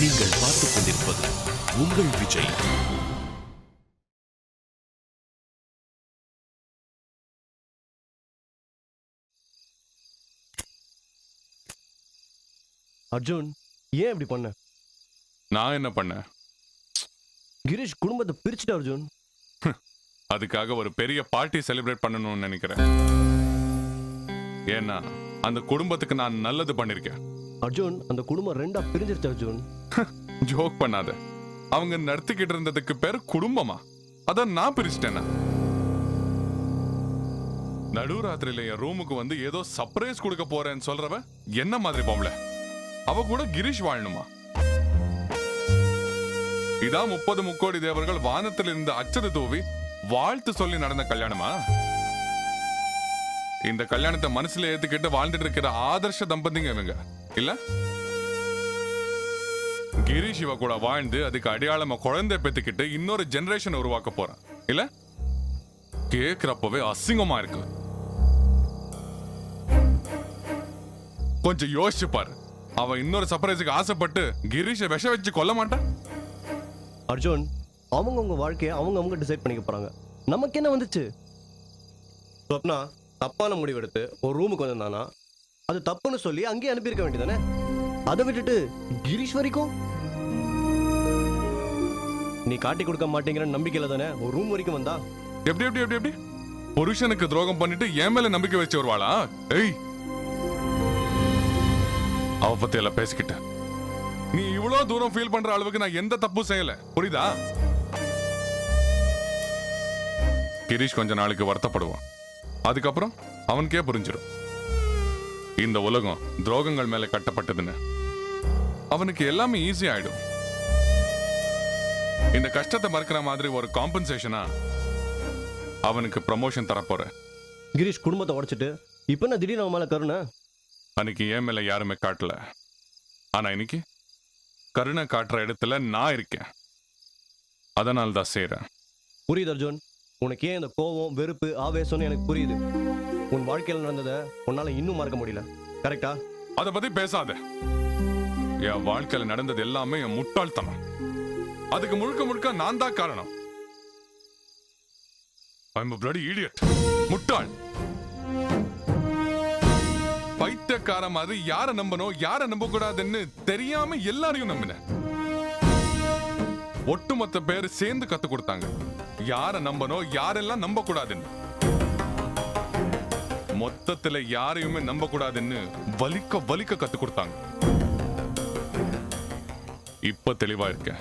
நீங்கள் பார்த்துக் கொண்டிருப்பது உங்கள் விஜய். அர்ஜுன் ஏன் இப்படி பண்ண? நான் என்ன பண்ணேன் கிரீஷ் குடும்பத்தை பிரிச்சுட்டு அர்ஜுன்? அதுக்காக ஒரு பெரிய பார்ட்டி செலிப்ரேட் பண்ணணும்னு நினைக்கிறேன். ஏன்னா அந்த குடும்பத்துக்கு நான் நல்லது பண்ணிருக்கேன். அர்ஜுன் அந்த குடும்பம் ரெண்டா பிரிஞ்சிருச்சு அர்ஜுன். ஜோக் பண்ணாத. அவங்க நடத்திக்கிட்டு இருந்ததுக்கு பேர் குடும்பமா? அதான் நான் பிரிச்சிட்டேனா? நடுராத்திரியில என் ரூமுக்கு வந்து ஏதோ சர்ப்ரைஸ் கொடுக்க போறேன்னு சொல்றவ என்ன மாதிரி பொம்பளை? அவ கூட கிரீஷ் வாழணுமா? இதான் முப்பது முக்கோடி தேவர்கள் வானத்தில் இருந்து அச்சது தூவி வாழ்த்து சொல்லி நடந்த கல்யாணமா? இந்த கல்யாணத்தை மனசுல ஏத்துக்கிட்டு வாழ்ந்துட்டு இருக்கிற ஆதர்ஷ தம்பதிங்க இவங்க. இல்ல? கிரீஷ் சிவா கூட வாழ்ந்து அதுக்கு அடையாளமா குழந்தை பெத்துக்கிட்டு இன்னொரு ஜெனரேஷன் உருவாக்க போறான். இல்ல? கேக்குறப்பவே அசிங்கமா இருக்கு. கொஞ்சம் யோசிச்சு பாரு. அவன் இன்னொரு சர்ப்ரைஸுக்கு ஆசைப்பட்டு கிரீஷை விஷ வச்சு கொல்ல மாட்டான்? அர்ஜுன் அவங்க உங்க வாழ்க்கையை அவங்க அவங்க டிசைட் பண்ணிக்க போறாங்க. நமக்கு என்ன வந்துச்சு? சொப்னா தப்பான முடிவெடுத்து ஒரு ரூமுக்கு வந்திருந்தானா? அது தப்புன்னு சொல்லி அங்கேயே அனுப்பியிருக்க வேண்டியதானே அதை விட்டுட்டு கிரீஷ் வரைக்கும்? நீ காட்டி கொடுக்க மாட்டேங்கிற நம்பிக்கையில தானே ஒரு ரூம் வரைக்கும் வந்தா? எப்படி எப்படி எப்படி எப்படி? புருஷனுக்கு துரோகம் பண்ணிட்டு என் மேல நம்பிக்கை வச்சு வருவாளா? ஏய்! அவ பத்தி எல்லாம் பேசிக்கிட்ட. நீ இவ்வளவு தூரம் ஃபீல் பண்ற அளவுக்கு நான் எந்த தப்பும் செய்யல. புரியுதா? கிரீஷ் கொஞ்ச நாளைக்கு வருத்தப்படுவான். அதுக்கப்புறம் அவனுக்கே புரிஞ்சிடும் இந்த உலகம் துரோகங்கள் மேல கட்டப்பட்டதுன்னு. அவனுக்கு எல்லாமே ஈஸி ஆயிடும். இந்த கஷ்டத்தை மறக்கிற மாதிரி ஒரு காம்பன்சேஷனா அவனுக்கு ப்ரமோஷன் தரப்போறேன் கிரீஷ் குடும்பத்தை உடைச்சிட்டு இப்போ என்ன திடீர்னு அவன் மேல கருணை? அன்னைக்கு என் மேல யாருமே காட்டல. ஆனா இன்னைக்கு கருணை காட்டுற இடத்துல நான் இருக்கேன். அதனால தான் செய்றேன். புரியுது அர்ஜுன். உனக்கு ஏன் இந்த கோவம் வெறுப்பு ஆவேசம்னு எனக்கு புரியுது. உன் வாழ்க்கையில் நடந்ததை உன்னால இன்னும் மறக்க முடியல. கரெக்டா அத பத்தி பேசாத. என் வாழ்க்கையில நடந்தது எல்லாமே என் முட்டாள்தனம். அதுக்கு முழுக்க முழுக்க நான் தான் காரணம். I'm a bloody idiot. முட்டாள். பைத்தியக்கார மாதிரி யார நம்பணும் யார நம்ப கூடாதுன்னு தெரியாம எல்லாரையும் நம்பினேன். ஒட்டுமொத்த பேர் சேர்ந்து கத்து கொடுத்தாங்க. யார நம்பணும் யாரெல்லாம் நம்ப கூடாதுன்னு மொத்தத்துல யாரையுமே நம்ப கூடாதுன்னு வலிக்க வலிக்க கத்து கொடுத்தாங்க. இப்ப தெளிவா இருக்கேன்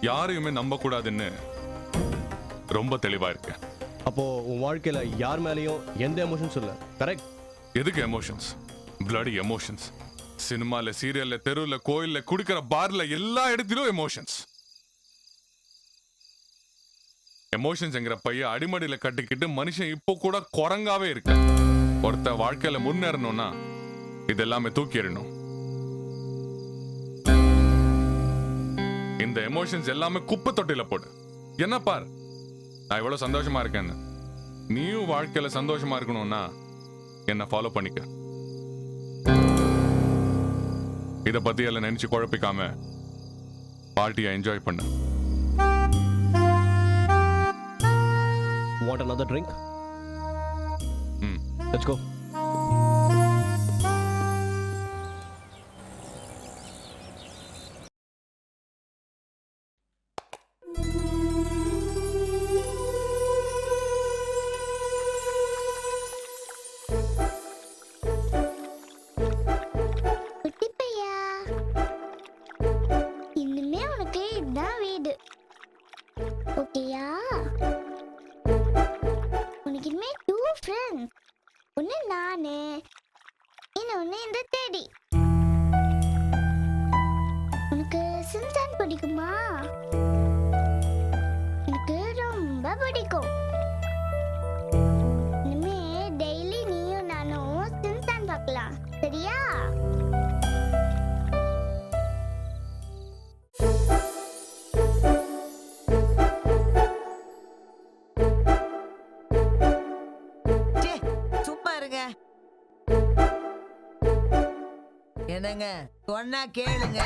யாரையுமே நம்ப கூடாதுன்னு ரொம்ப தெளிவா இருக்கேன் அப்போ உன் வாழ்க்கையில யார் மேலேயும் எந்த எமோஷன்ஸ் இல்லை. கரெக்ட் எதுக்கு எமோஷன்ஸ் பிளடி எமோஷன்ஸ் சினிமால சீரியல்ல தெருவுல கோயில்ல குடிக்கிற பார்ல எல்லா இடத்திலும் எமோஷன்ஸ் எமோஷன்ஸ்ங்கிற பைய அடிமடியில கட்டிக்கிட்டு மனுஷன் இப்போ கூட குரங்காவே இருக்க. ஒருத்த வாழ்க்கையில முன்னேறணும்னா இது எல்லாமே தூக்கி இந்த எமோஷன்ஸ் எல்லாமே குப்பை தொட்டில போடு. என்ன பார்? நான் இவ்வளவு சந்தோஷமா இருக்கேன்னு. நீயும் வாழ்க்கையில சந்தோஷமா இருக்கணும்னா என்ன ஃபாலோ பண்ணிக்க. இத பத்தி எல்லாம் நினைச்சு குழப்பிக்காம பார்ட்டியை என்ஜாய் பண்ண. want another drink? Mm. Let's go. Friends ஒன்று நான் இன்னொன்று இந்த தேடி. உனக்கு சிம்சான் பிடிக்குமா? எனக்கு ரொம்ப பிடிக்கும். இனிமே டெய்லி நீயும் நானும் சிம்சான் பார்க்கலாம். சரியா? இருங்க என்னங்க? சொன்னா கேளுங்க.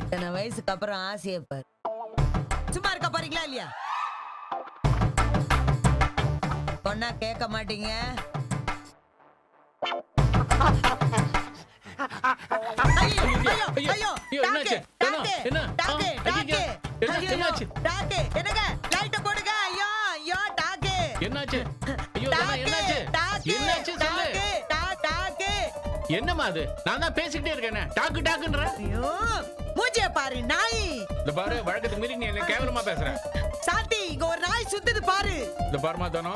இத்தனை வயசுக்கு அப்புறம் ஆசையை பாரு. சும்மா இருக்க போறீங்களா இல்லையா? சொன்னா கேட்க மாட்டீங்க. என்னங்க? லைட்ட டாக்கு என்னாச்சு? ஐயோ என்னாச்சு? என்னாச்சு சொல்லு. என்னம்மா அது? நான் தான் பேசிக்கிட்டே இருக்கேனே. டாக்கு டாக்குன்ற. ஐயோ, மூஞ்சிய பாரு நாய். இந்த பாரு வழக்கத்துக்கு மீறி நீ என்ன கேவலமா பேசுற. சாந்தி இங்க ஒரு நாய் சுத்துது பாரு. இந்த பாருமா தானோ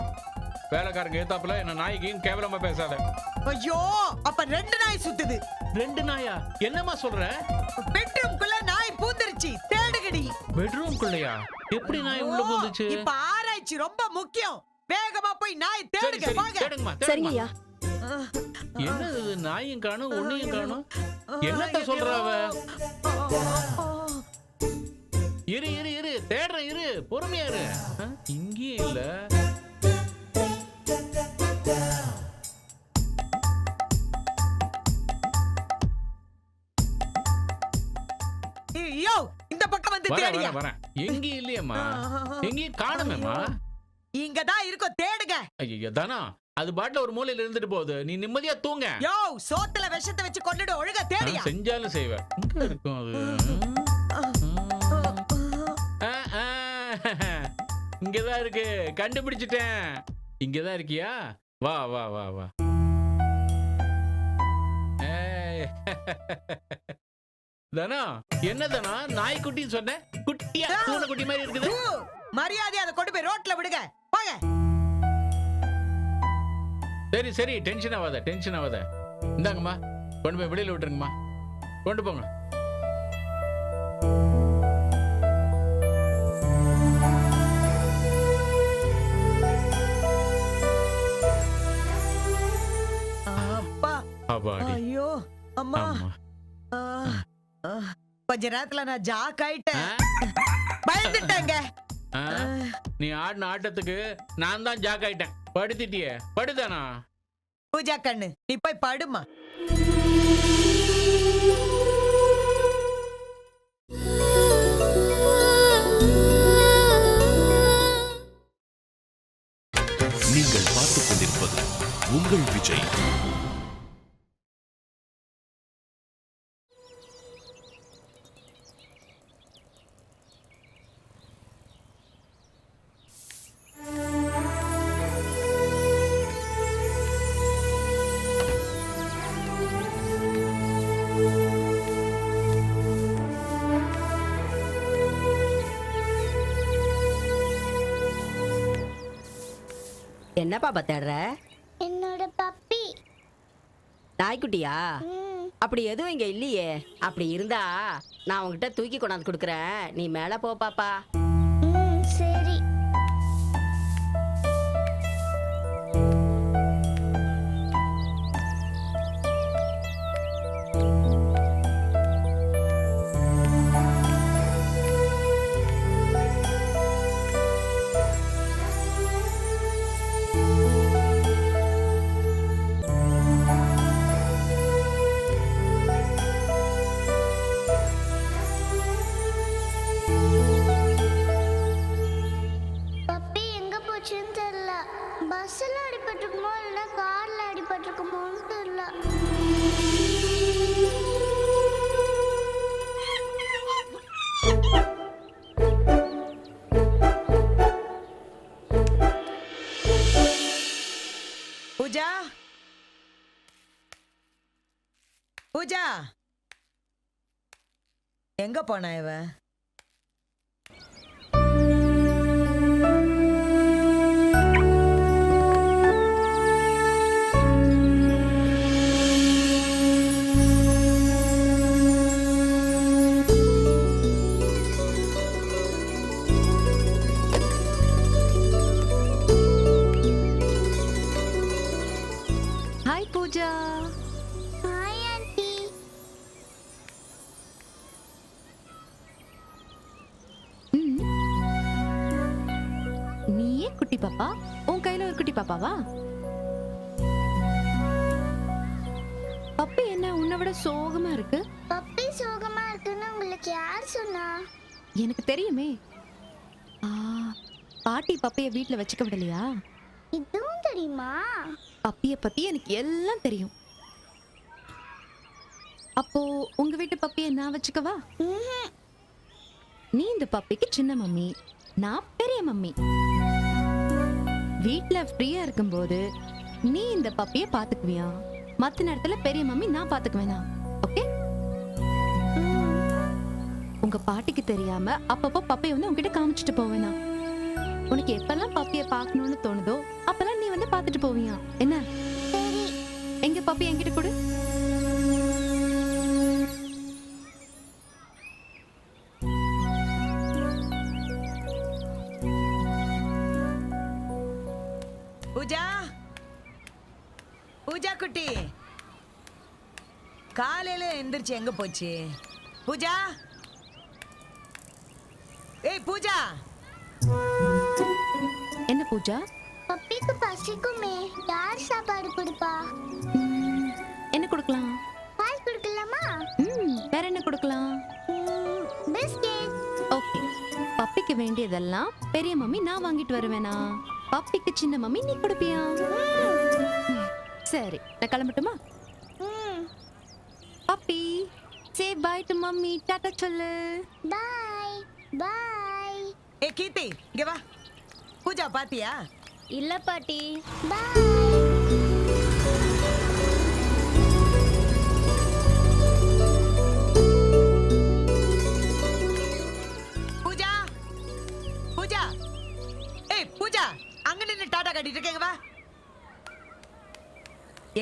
வேலைக்காரங்க ஏத்தாப்புல என்ன நாய்க்கு கேவலமா பேசாத. ஐயோ அப்ப ரெண்டு நாய் சுத்துது. ரெண்டு நாயா? என்னம்மா சொல்ற? பெட்ரூம்குள்ள நாய் பூந்துருச்சு தேடுகடி. பெட்ரூம்குள்ளயா? எப்படி நாய் உள்ள போந்துச்சு? இப்ப ஆராய்ச்சி ரொம்ப முக்கியம். வேகமா போய் நாய் தேடுங்க வாங்க. தேடுங்கம்மா சரிங்க தேடுங்கம்மா. ஐயா என்னது இது? நாயும் காணும் ஒன்னையும் காணும்? என்னத்த சொல்றா அவ? இரு இரு இரு. தேடுறேன் இரு. பொறுமையா இரு. இங்கேயும் இல்ல. ஐயோ இந்த பக்கம் வந்து தேடியா? வரேன் வரேன். எங்கேயும் இல்லையம்மா. எங்கேயும் காணுமேம்மா. இங்க தான் இருக்கும் தேடுங்க. ஐயோ தானா? அது பாட்டுல ஒரு மூலையில இருந்துட்டு போகுது. நீ நிம்மதியா தூங்க. யோ சோத்துல விஷத்தை வச்சு கொண்டுடு ஒழுங்கா தேடியா? நான் செஞ்சாலும் செய்வேன் எங்க இருக்கும் அது. இங்கதான் இருக்கு. கண்டுபிடிச்சிட்டேன். இங்கதான் இருக்கியா? வா வா வா வா. தனா? என்ன தனா? நாய்க்குட்டின்னு சொன்னேன். குட்டியா பூனைக்குட்டி மாதிரி இருக்குது. மரியாதையா அதை கொண்டு போய் ரோட்ல விடுங்க. வாங்க சரி சரி டென்ஷன் ஆகாத டென்ஷன் ஆகாத. இந்தாங்கம்மா கொண்டு போய் வெளியில விட்டுருங்கம்மா. கொண்டு போங்க. ஐயோ அம்மா. கொஞ்ச நேரத்துல நான் ஜாக் ஆயிட்டேன். பயந்துட்டேங்க. நீ ஆடின ஆட்டத்துக்கு நான் தான் ஜாக் ஆயிட்டேன். படுத்திட்டியே. படுதானா? பூஜா கண்ணு நீ போய் படுமா. நீங்கள் பார்த்துக் கொண்டிருப்பது உங்கள் விஜய். என்ன பாப்பா தேடுற? என்னோட பப்பி. நாய்க்குட்டியா அப்படி எதுவும் இங்க இல்லையே. அப்படி இருந்தா நான் உன்கிட்ட தூக்கி கொண்டாந்து கொடுக்குறேன். நீ மேல போ பாப்பா. எங்க போனா இவன்? பப்பைய வீட்ல வச்சுக்க விடலையா? இதுவும் தெரியுமா? பப்பிய பத்தி எனக்கு எல்லாம் தெரியும். அப்போ உங்க வீட்டு பப்பிய நான் வச்சுக்கவா. நீ இந்த பப்பிக்கு சின்ன மம்மி நான் பெரிய மம்மி. வீட்ல ஃப்ரீயா இருக்கும்போது நீ இந்த பப்பிய பாத்துக்குவியா? மத்த நேரத்துல பெரிய மம்மி நான் பாத்துக்குவேனா? ஓகே? உங்க பாட்டிக்கு தெரியாம அப்பப்போ பப்பிய வந்து உங்ககிட்ட காமிச்சிட்டு போவேனா? உனக்கு எப்பெல்லாம் பப்பிய பார்க்கணும்னு தோணுதோ அப்பெல்லாம் நீ வந்து பார்த்துட்டு போவியா? என்ன? எங்க பப்பி என்கிட்ட கொடு. பூஜா. பூஜா குட்டி. காலையில எந்திரிச்சு எங்க போச்சு? பூஜா. ஏய் பூஜா. என்ன பூஜா? பப்பிக்கு பசிக்குமே யார் சாப்பாடு கொடுப்பா? என்ன கொடுக்கலாம்? பால் கொடுக்கலாமா? ம், வேற என்ன கொடுக்கலாம்? பிஸ்கெட். ஓகே. பப்பிக்கு வேண்டியதெல்லாம் பெரிய மம்மி நான் வாங்கிட்டு வருவேனா? பப்பிக்கு சின்ன மம்மி நீ கொடுப்பியா? சரி நான் கிளம்பட்டுமா? ம். Puppy say bye to mummy. Tata சொல்லு. பாய் பாய் ஏய் கீர்த்தி இங்க வா. பூஜா பாத்தியா இல்ல பாட்டி. பாய் பூஜா பூஜா. ஏய் பூஜா அங்க நின்னு டாடா காட்டிட்டு இருக்கேங்க வா.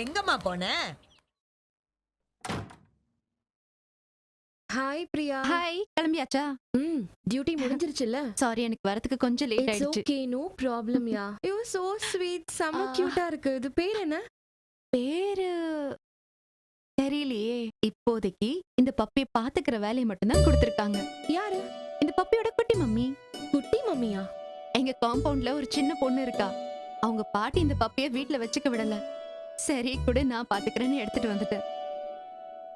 எங்கம்மா போன? ஹாய் பிரியா ஹாய் கிளம்பியாச்சா ம் டியூட்டி முடிஞ்சிருச்சுல சாரி எனக்கு வரதுக்கு கொஞ்சம் லேட் இட்ஸ் ஆயிடுச்சு. Okay no problem ya you so sweet Ah. கியூட்டா இருக்கு. இது பேர் என்ன? பேரு தெரியலையே. இப்போதைக்கு இந்த பப்பியை பாத்துக்கிற வேலையை மட்டும்தான் கொடுத்திருக்காங்க. யாரு? இந்த பப்பியோட குட்டி மம்மி. குட்டி மம்மியா? எங்க காம்பவுண்ட்ல ஒரு சின்ன பொண்ணு இருக்கா. அவங்க பாட்டி இந்த பப்பிய வீட்ல வச்சுக்க விடல. சரி கூட நான் பாத்துக்கிறேன்னு எடுத்துட்டு வந்துட்டேன்.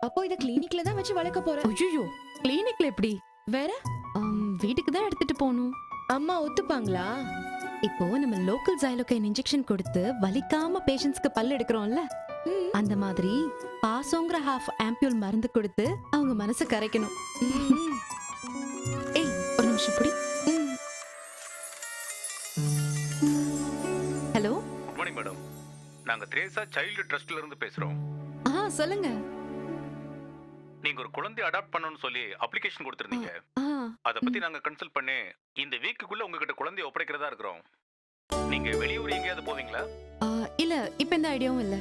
அப்போ இத கிளினிக்ல தான் வச்சு வளர்க்க போற. ஐயோ கிளினிக்ல எப்படி? வேற? வீட்டுக்கு தான் எடுத்துட்டு போகணும் அம்மா ஒத்துப்பாங்களா? இப்போ நம்ம லோக்கல் ஜைலோகைன் இன்ஜெக்ஷன் கொடுத்து வலிக்காம பேஷண்ட்ஸ்க்கு பல் எடுக்கிறோம்ல? ம். அந்த மாதிரி பாசோங்கிற ஹாஃப் ஆம்பியூல் மருந்து கொடுத்து அவங்க மனசை கரைக்கணும். ம். ஏய் ஒரு நிமிஷம் புடி. ஹலோ? குட் மார்னிங் மேடம் நாங்க திரேசா சைல்டு ட்ரஸ்ட்ல இருந்து பேசுறோம். ஆ சொல்லுங்க. நீங்க ஒரு குழந்தை அடாப்ட் பண்ணணும்னு சொல்லி அப்ளிகேஷன் கொடுத்திருந்தீங்க. அத பத்தி நாங்க கன்சல்ட் பண்ணி இந்த வீக்குக்குள்ள உங்ககிட்ட குழந்தைய ஒப்படைக்கிறதா இருக்கிறோம். நீங்க வெளியூர் எங்கேயாவது போவீங்களா? இல்ல இப்ப எந்த ஐடியாவும் இல்ல.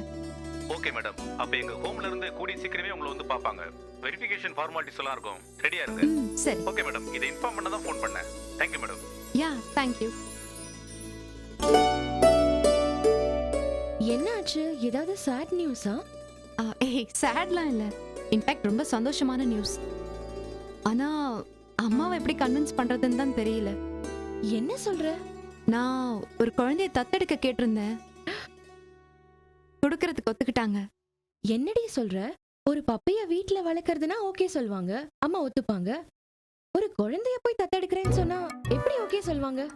ஓகே மேடம் அப்ப எங்க ஹோம்ல இருந்து கூடிய சீக்கிரமே உங்களை வந்து பாப்பாங்க வெரிஃபிகேஷன் ஃபார்மாலிட்டிஸ் எல்லாம் இருக்கும். ரெடியா இருங்க ம் சரி. ஓகே மேடம் இதை இன்ஃபார்ம் பண்ண தான் ஃபோன் பண்ணேன். தேங்க்யூ மேடம் யா தேங்க்யூ என்னாச்சு? ஏதாவது சேட் நியூஸா ஏய் சேட்லாம் இல்ல. இன்ஃபேக்ட் ரொம்ப சந்தோஷமான நியூஸ். ஆனா அம்மாவை எப்படி கன்வின்ஸ் பண்றதுன்னு தான் தெரியல. என்ன சொல்ற? நான் ஒரு குழந்தைய தத்தெடுக்க கேட்டிருந்தேன். கொடுக்கறதுக்கு ஒத்துக்கிட்டாங்க. என்னடி சொல்ற? ஒரு பப்பைய வீட்ல வளர்க்கறதுனா ஓகே சொல்வாங்க. அம்மா ஒத்துப்பாங்க. ஒரு குழந்தைய போய் தத்தெடுக்கிறேன்னு சொன்னா எப்படி ஓகே சொல்வாங்க?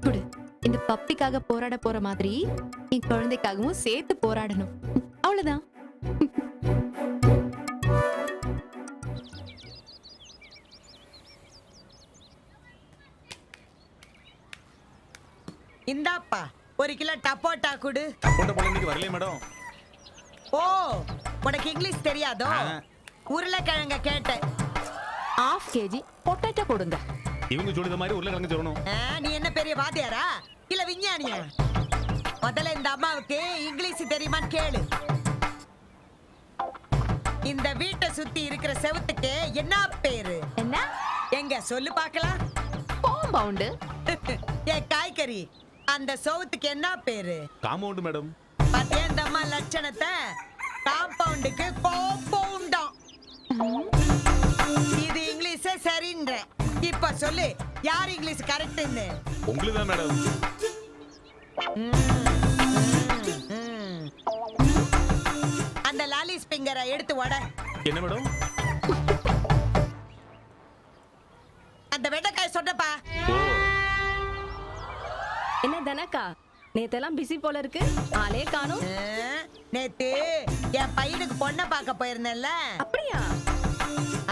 கொடு. இந்த பப்பிக்காக போராட போற மாதிரி என் குழந்தைக்காகவும் சேர்த்து போராடணும். அவ்வளவுதான். ஒரு கிலோ டப்போட்டா கொடு. சப்போட்டா பழம் இன்னைக்கு வரலையே மேடம். ஓ உனக்கு இங்கிலீஷ் தெரியாதோ? உருளைக்கிழங்க கேட்டேன். ஆஃப் கேஜி பொட்டேட்டோ கொடுங்க இவங்க சொல்லுத மாதிரி உருளைக்கிழங்கு சொல்லணும் நீ என்ன பெரிய வாத்தியாரா? இல்ல விஞ்ஞானியா? முதல்ல இந்த அம்மாவுக்கு இங்கிலீஷ் தெரியுமான்னு கேளு. இந்த வீட்டை சுத்தி இருக்கிற செவுத்துக்கு என்ன பேரு? என்ன? எங்க சொல்லு பார்க்கலாம். காம்பவுண்டு என் காய்கறி. அந்த செவுத்துக்கு என்ன பேரு? Compound madam. பாத்தியா இந்த அம்மா லட்சணத்தை காம்பவுண்டுக்கு கோம்பவுண்டாம் இது இங்கிலீஷே சரின்ற. இப்ப சொல்லு யார் இங்கிலீஷ் கரெக்ட்னு உங்களுக்கு மேடம். அந்த லாலி ஸ்பிங்கரை எடுத்து உட என்ன மேடம்? வரலப்பா என்ன தனக்கா? நேத்தெல்லாம் பிஸி போல இருக்கு. ஆளே காணோம். நேத்து என் பையனுக்கு பொண்ணை பார்க்க போயிருந்தேன்ல. அப்படியா?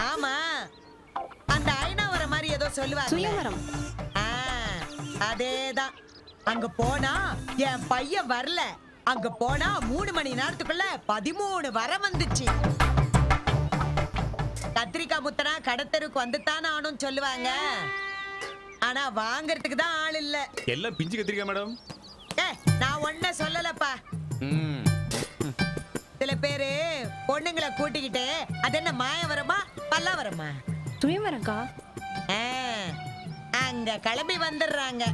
ஆமா. அந்த ஐநாவரம் மாதிரி ஏதோ சொல்லுவாங்க சுயவரம். அதேதான். அங்க போனா என் பையன் வரல. அங்க போனா மூணு மணி நேரத்துக்குள்ள பதிமூணு வரம் வந்துச்சு. கத்திரிக்காய் முத்தனா கடத்தருக்கு வந்துத்தானே ஆனும் சொல்லுவாங்க. ஆனா வாங்குறதுக்கு தான் ஆள் இல்ல. எல்லாம் பிஞ்சு கத்திரிக்கா மேடம்? ஏ நான் ஒன்ன சொல்லலப்பா. ம். சில பேரு பொண்ணுங்களை கூட்டிக்கிட்டு அது என்ன மாயவரமா பல்லாவரமா சுயவரம்க்கா ஆ, அங்க கிளம்பி வந்துடுறாங்க.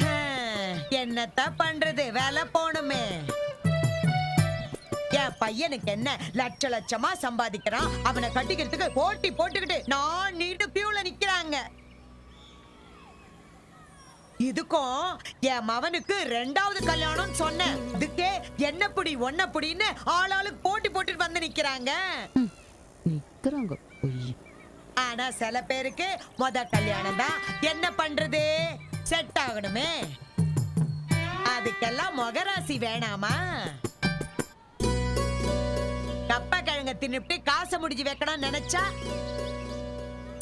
ஹம், என்னத்த பண்றது? வேலை போணுமே என் பையனுக்கு என்ன லட்ச லட்சமா சம்பாதிக்கிறான் அவனை கட்டிக்கிறதுக்கு போட்டி போட்டுக்கிட்டு நான் நீட்டு பியூல நிக்கிறாங்க. இதுக்கும் என் மவனுக்கு ரெண்டாவது கல்யாணம் சொன்னேன். இதுக்கே என்ன புடி ஒன்ன புடின்னு ஆளாளுக்கு போட்டி போட்டுட்டு வந்து நிக்கிறாங்க. நிக்கிறாங்க. ஆனா சில பேருக்கு முத கல்யாணம் தான். என்ன பண்றது? செட் ஆகணுமே. அதுக்கெல்லாம் முகராசி வேணாமா? கப்ப கிழங்க தின்னுட்டு காசை முடிஞ்சு வைக்கணும்னு நினைச்சா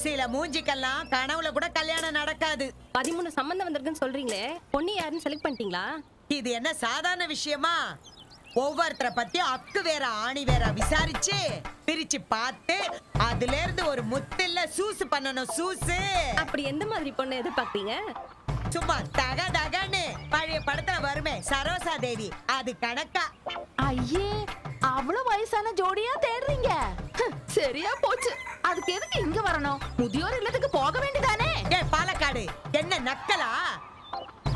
சில மூஞ்சிக்கெல்லாம் கனவுல கூட கல்யாணம் நடக்காது. பதிமூணு சம்பந்தம் வந்திருக்குன்னு சொல்றீங்களே பொண்ணு யாருன்னு செலக்ட் பண்ணிட்டீங்களா? இது என்ன சாதாரண விஷயமா? ஒவ்வொருத்தரை பத்தியும் அக்கு வேற ஆணி வேற விசாரிச்சு பிரிச்சு பார்த்து அதுல இருந்து ஒரு முத்தில்ல சூசு பண்ணணும் சூசு. அப்படி எந்த மாதிரி பொண்ணு எதிர்பார்ப்பீங்க சும்மா தக தகன்னு பழைய படத்துல வருமே சரோசா தேவி அது கணக்கா. ஐயே அவ்வளவு வயசான ஜோடியா தேடுறீங்க? சரியா போச்சு. அதுக்கு எதுக்கு இங்க வரணும்? முதியோர் இல்லத்துக்கு போக வேண்டியதானே? ஏ பாலக்காடு என்ன நக்கலா?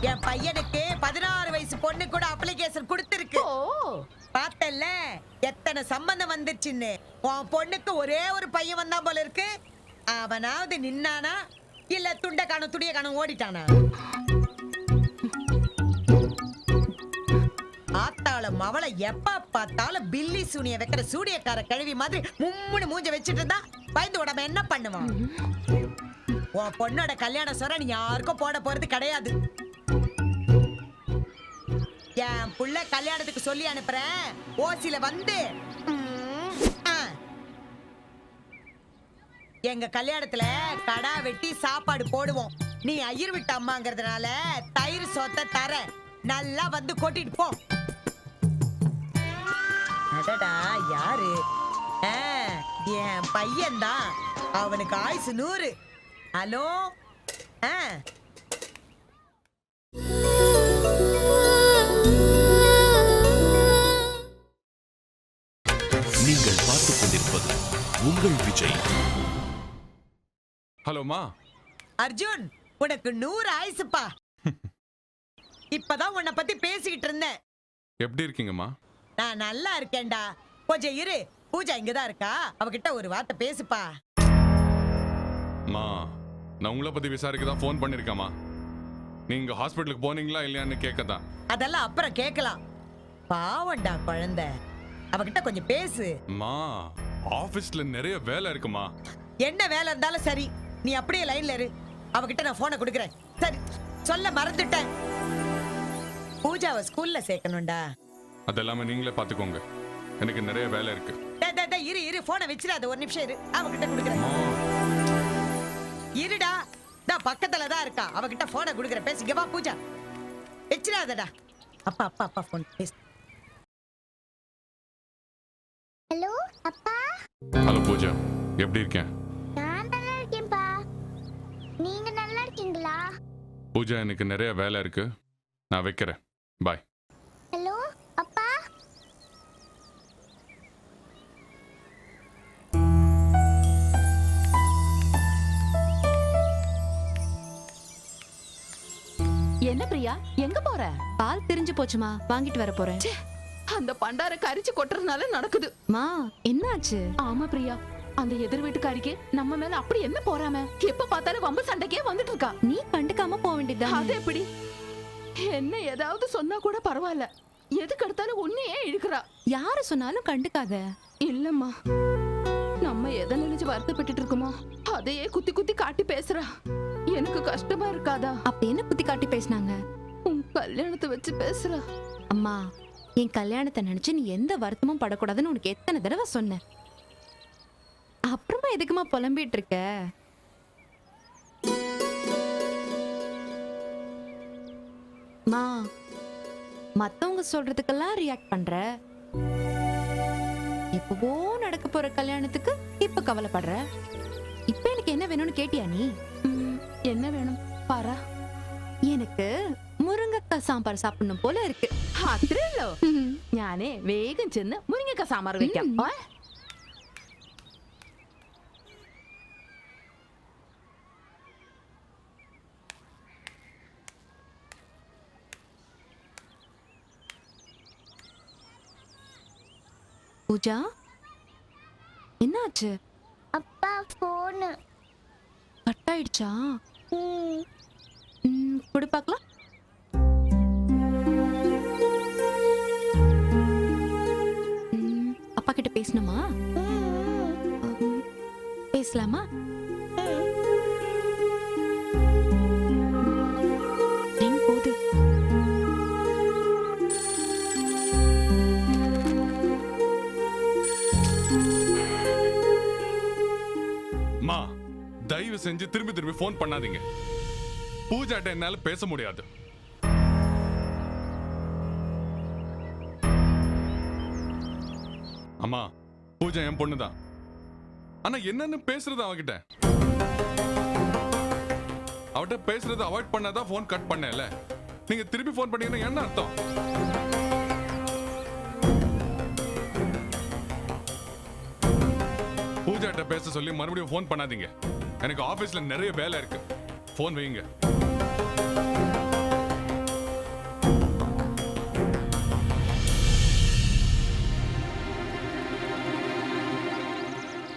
என் பையனுக்கு பதினாறு வயசு பொண்ணு கூட அப்ளிகேஷன் கொடுத்திருக்கு. ஓ. பார்த்தல்ல எத்தனை சம்பந்தம் வந்துச்சுன்னு உன் பொண்ணுக்கு ஒரே ஒரு பையன் வந்தான் போல இருக்கு. அவனாவது நின்னானா? இல்ல துண்ட காணும் துடிய காணும் ஓடிட்டானா? ஆத்தாள மவளை எப்ப பார்த்தாலும் பில்லி சூனிய வைக்கிற சூடியக்கார கழுவி மாதிரி மும்முன்னு மூஞ்ச வச்சுட்டு இருந்தா பயந்து உடம்ப என்ன பண்ணுவான்? உன் பொண்ணோட கல்யாண சொர நீ யாருக்கும் போட போறது கிடையாது. என் புள்ள கல்யாணத்துக்கு சொல்லி அனுப்புறேன். ஓசில வந்து எங்க கல்யாணத்துல கடா வெட்டி சாப்பாடு போடுவோம். நீ ஐயர் விட்ட அம்மாங்கிறதுனால தயிர் சொத்த தர நல்லா வந்து கொட்டிட்டு போ. அடடா யாரு? என் பையன்தான். அவனுக்கு ஆயுசு நூறு. ஹலோ? ஆ. நீங்கள் பார்த்துக் கொண்டிருப்பது உங்கள் விஜய். ஹலோமா. அர்ஜுன் உனக்கு நூறு ஆயுசுப்பா. இப்பதான் உன்னை பத்தி பேசிக்கிட்டு இருந்தேன். எப்படி இருக்கீங்கம்மா? நான் நல்லா இருக்கேன்டா. கொஞ்சம் இரு. பூஜா இங்கதான் இருக்கா? அவகிட்ட ஒரு வார்த்தை பேசுப்பா. அம்மா நான் உங்களை பத்தி விசாரிக்க தான் ஃபோன் பண்ணிருக்கேம்மா நீங்க ஹாஸ்பிட்டலுக்கு போனீங்களா இல்லையான்னு கேட்க தான் அதெல்லாம் அப்புறம் கேட்கலாம் பாவம்டா குழந்தை. அவகிட்ட கொஞ்சம் பேசு. அம்மா ஆபீஸ்ல நிறைய வேலை இருக்குமா? என்ன வேலை இருந்தாலும் சரி நீ அப்படியே லைன்ல இரு. அவகிட்ட நான் போனை கொடுக்குறேன். சரி சொல்ல மறந்துட்டேன். பூஜாவை ஸ்கூல்ல சேர்க்கணும்டா. அதெல்லாமே நீங்களே பாத்துக்கோங்க எனக்கு நிறைய வேலை இருக்கு. டேய், டேய், டேய், இரு இரு போனை வச்சிடாத ஒரு நிமிஷம் இரு. அவகிட்ட கொடுக்குறேன். இருடா தான் பக்கத்துல தான் இருக்கா. அவகிட்ட போனை கொடுக்குறேன். பேசிக்க வா பூஜா. வச்சிடாதடா. அப்பா அப்பா அப்பா போன் பேசு. ஹலோ அப்பா. ஹலோ பூஜா. எப்படி இருக்கேன்? நான் நல்லா இருக்கேன்ப்பா. நீங்க நல்லா இருக்கீங்களா? பூஜா எனக்கு நிறைய வேலை இருக்கு. நான் வைக்கிறேன். பாய் என்ன பிரியா? எங்க போற? பால் திரிஞ்சு போச்சுமா? வாங்கிட்டு வர போறேன். அந்த பண்டார கரிச்சு கொட்டுறதுனால நடக்குது. மா என்னாச்சு? ஆமா பிரியா அந்த எதிர் வீட்டுக்காரிக்கு நம்ம மேல அப்படி என்ன போறாம? எப்ப பார்த்தாலும் வம்பு சண்டைக்கே வந்துட்டு இருக்கா நீ கண்டுக்காம போக அது வேண்டியதுதான் எப்படி? என்ன ஏதாவது சொன்னா கூட பரவாயில்ல. எதுக்கு எடுத்தாலும் உன்னையே இழுக்கிறா. யாரு சொன்னாலும் கண்டுக்காத. இல்லம்மா நம்ம எதை நினைச்சு வருத்தப்பட்டுட்டு இருக்கோமோ அதையே குத்தி குத்தி காட்டி பேசுறா. எனக்கு கஷ்டமா இருக்காதா? அப்ப என்ன குத்தி காட்டி பேசினாங்க? உன் கல்யாணத்தை வச்சு பேசுறா. அம்மா என் கல்யாணத்தை நினைச்சு நீ எந்த வருத்தமும் படக்கூடாதுன்னு உனக்கு எத்தனை தடவை சொன்னேன் அப்புறமா எதுக்குமா புலம்பிட்டு இருக்க? மா மத்தவங்க சொல்றதுக்கெல்லாம் ரியாக்ட் பண்ற? எப்பவோ நடக்க போற கல்யாணத்துக்கு இப்ப கவலைப்படுற? இப்ப எனக்கு என்ன வேணும்னு கேட்டியா நீ? என்ன வேணும் பாரா எனக்கு முருங்கக்காய் சாம்பார் சாப்பிடணும் போல இருக்கு അത്രയല്ലോ ഞാനേ വേഗം ചെന്ന് മുരിങ്ങക്ക സാമ്പാർ വെക്കാം ഉം. ഓ? பூஜா என்னாச்சு அப்பா ஃபோனு கட் ஆயிடுச்சா ம் ம், கொடு பார்க்கலாம் அப்பா கிட்ட பேசணுமா? பேசலாமா? தயவு செஞ்சு திரும்பி திரும்பி ஃபோன் பண்ணாதீங்க. பூஜாட்ட என்னால பேச முடியாது. அம்மா பூஜா என் பொண்ணுதான். ஆனா என்னன்னு பேசுறது அவகிட்ட. அவட்ட பேசுறது அவாய்ட் பண்ணாதான் ஃபோன் கட் பண்ணல நீங்க திருப்பி ஃபோன் பண்ணீங்கன்னா என்ன அர்த்தம்? பூஜாட்ட பேச சொல்லி மறுபடியும் ஃபோன் பண்ணாதீங்க. எனக்கு ஆபீஸ்ல நிறைய வேலை இருக்கு. ஃபோன் வைங்க.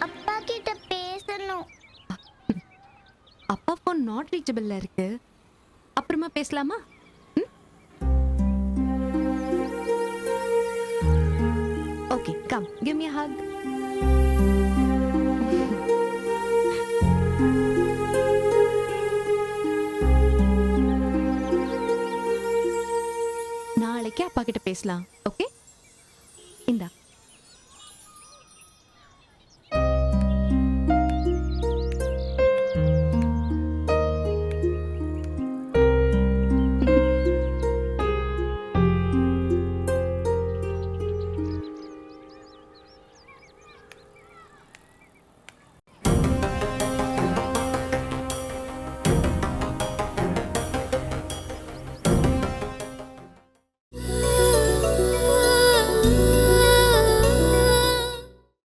அப்பா கிட்ட பேசணும். அப்பா ஃபோன் நாட் ரீச்சபிள்ல இருக்கு. அப்புறமா பேசலாமா? Okay come give me hug அம்மா கிட்ட பேசலாம் ஓகே? இந்தா.